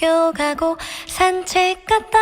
학교 가고 산책 갔다.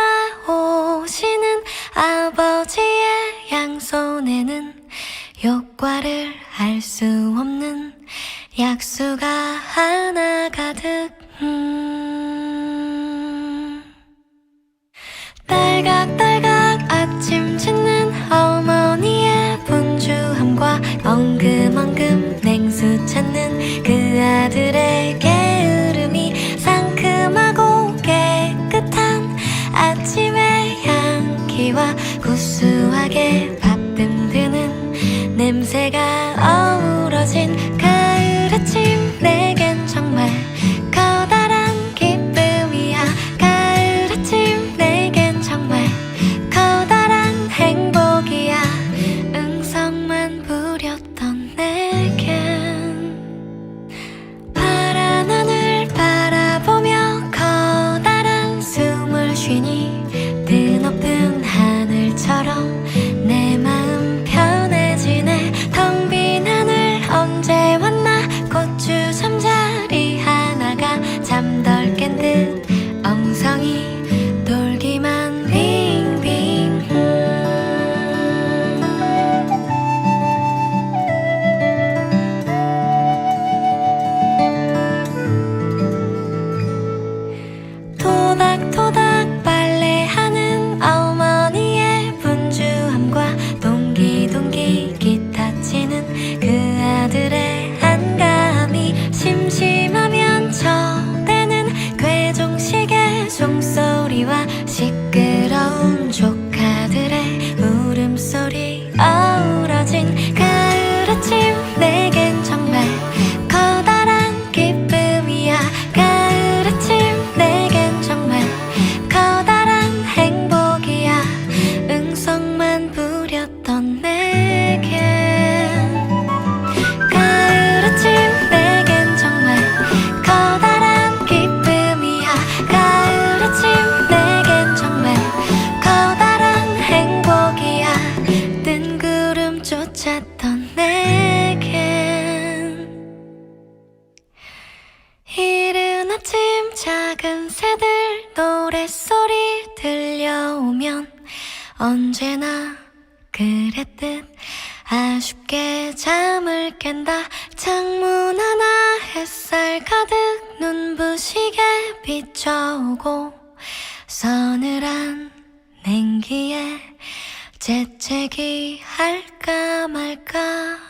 포기할까 말까.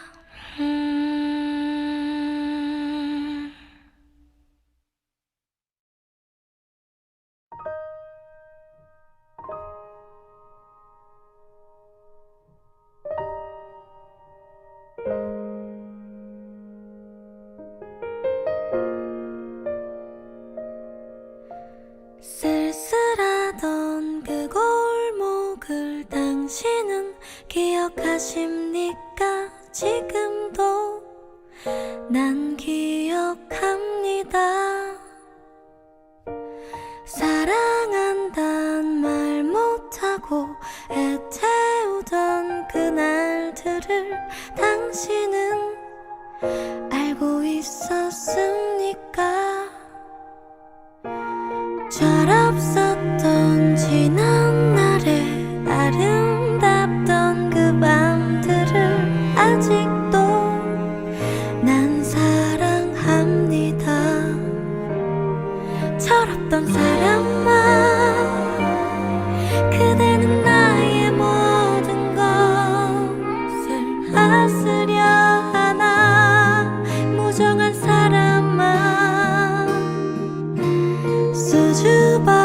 to Dubai.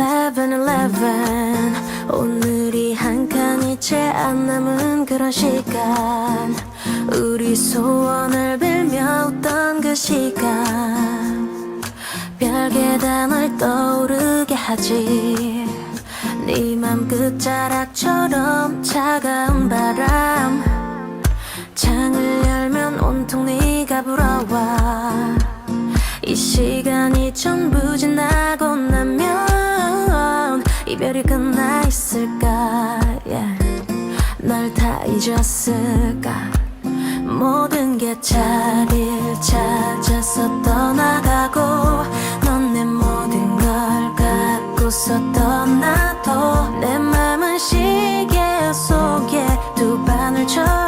It's 11, 11 오늘이 한 칸이 채 안 남은 그런 시간. 우리 소원을 빌며 웃던 그 시간. 별게 단을 떠오르게 하지. 네맘 끝자락처럼 차가운 바람. 창을 열면 온통 네가 불어와. 이 시간이 전부 지나고 나면 이별이 끝나 있을까 yeah. 널다 잊었을까 모든 게 자리를 찾아서 떠나가고 넌 내 모든 걸 갖고서 떠나도 내 맘은 시계 속에 두 바늘처럼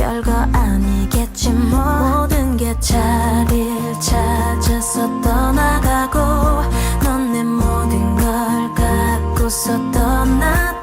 별거 아니겠지 뭐. 모든 게 자리를 찾아서 떠나가고 넌 내 모든 걸 갖고서 떠나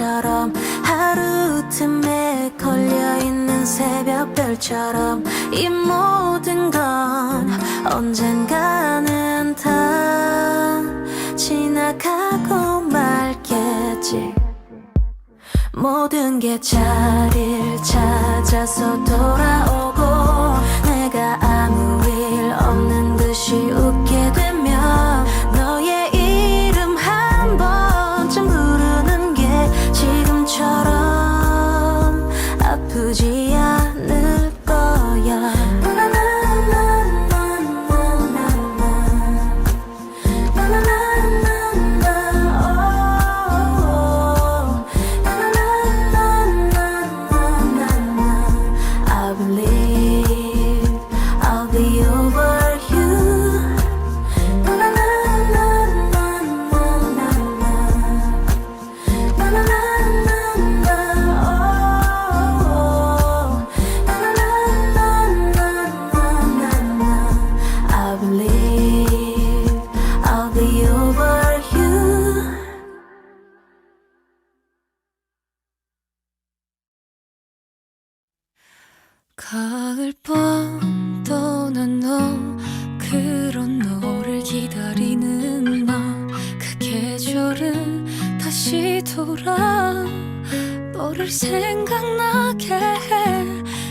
꽃처럼 하루 틈에 걸려있는 새벽별처럼 이 모든 건 언젠가는 다 지나가고 말겠지. 모든 게 자리를 찾아서 돌아오고 내가 아무 일 없는 듯이 웃게 되면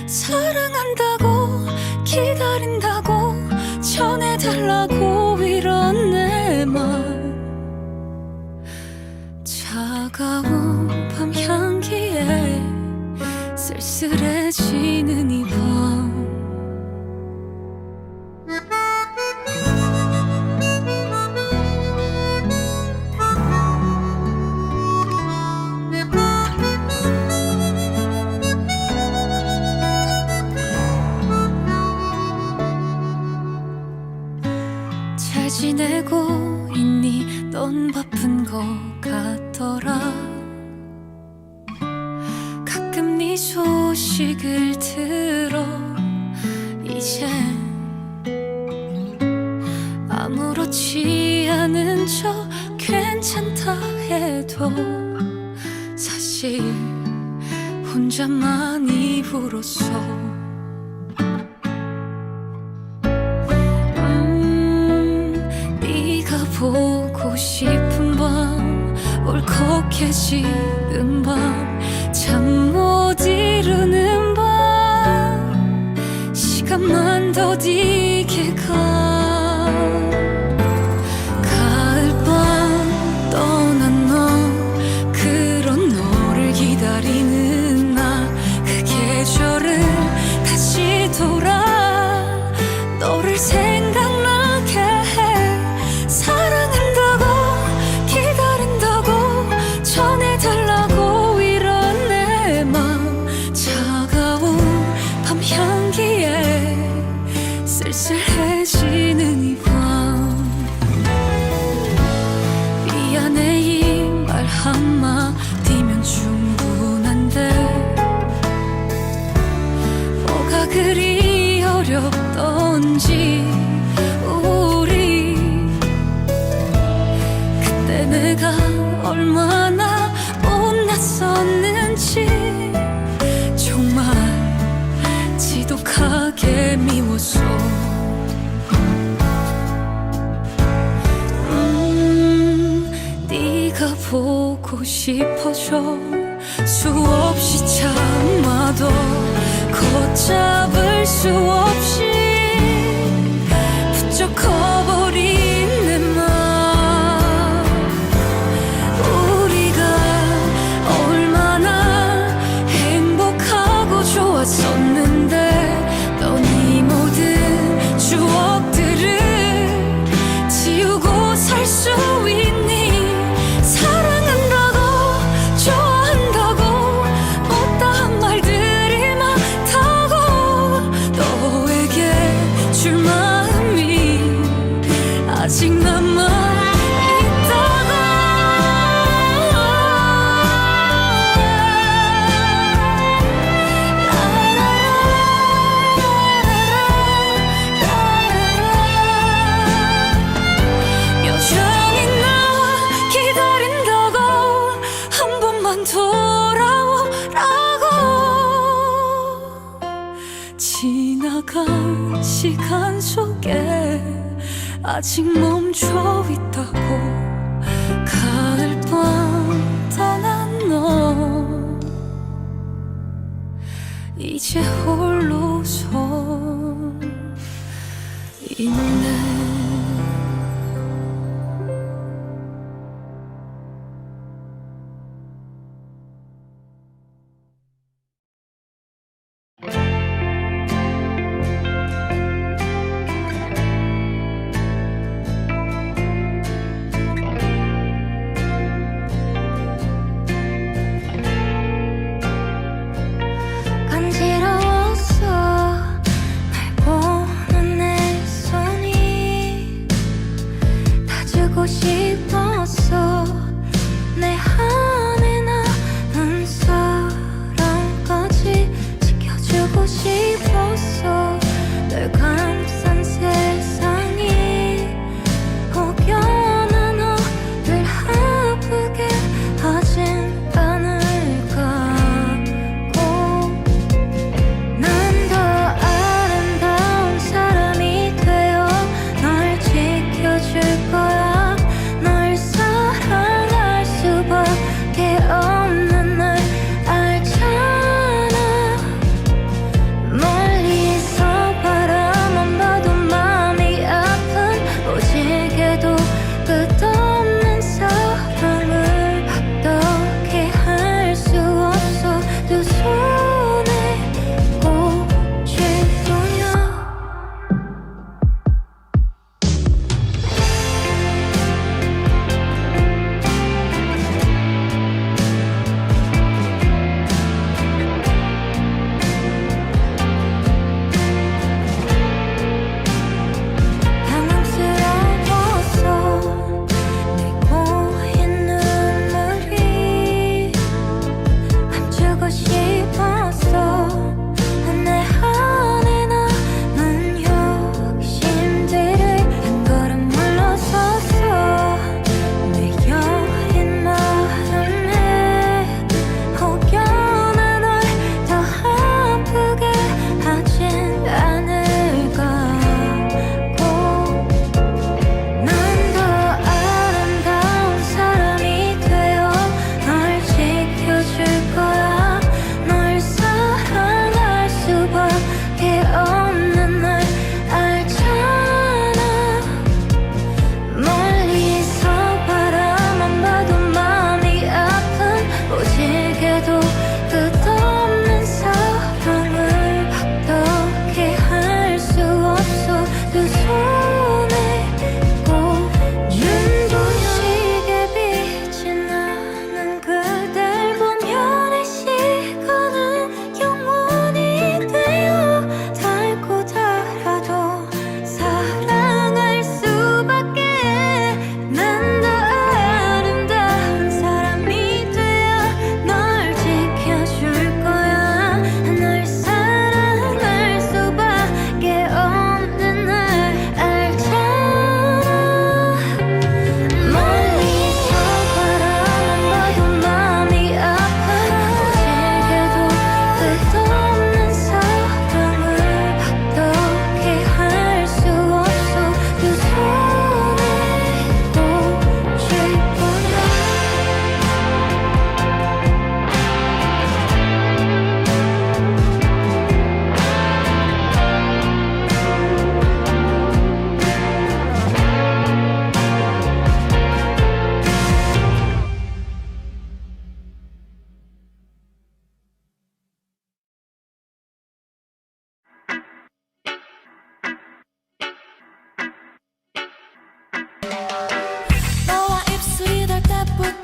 사랑한다고 기다린다고 전해달라고 소식을 들어 이젠 아무렇지 않은 척 괜찮다 해도 사실 혼자만 입으로써 음, 보고 싶은 밤 울컥해지는 밤참 흐르는 밤 시간만 더뒤 싶어져 수없이 참아도 걷잡을 수 없이 흘러간 시간 속에 아직 멈춰 있다고 가을밤 떠난 너. 이제 홀로서 있네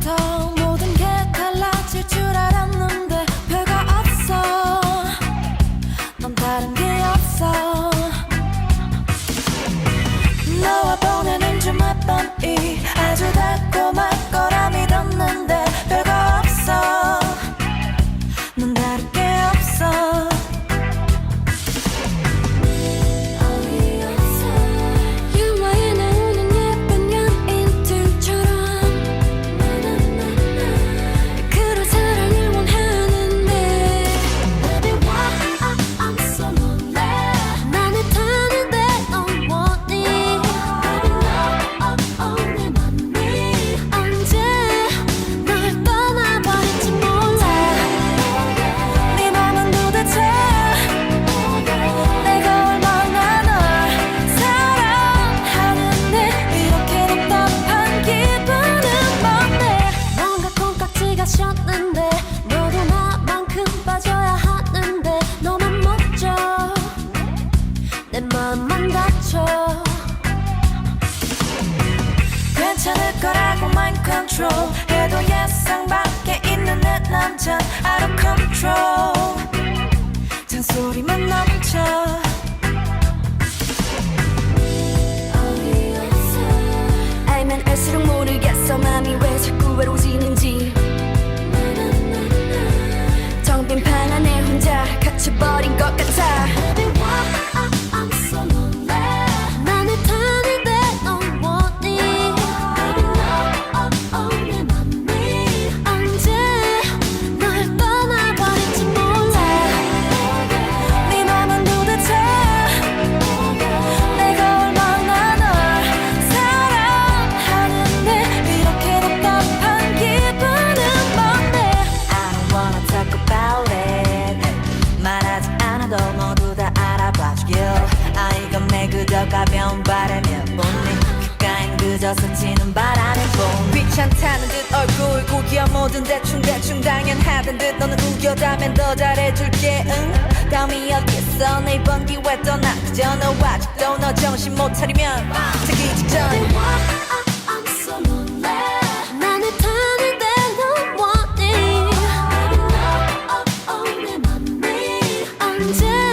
더 control. 해도 예상 밖에 있는 내 남자 out of control. 잔소리만 넘쳐. 알면 알수록 모르겠어. 맘이 왜 자꾸 외로워지는지. 정빈 방 안에 혼자 갇혀버린 것 같아. 해줄게 응 다음이 어딨어 내번 기회 떠나 그저 너 아직도 너 정신 못 차리면 자기 직전 언제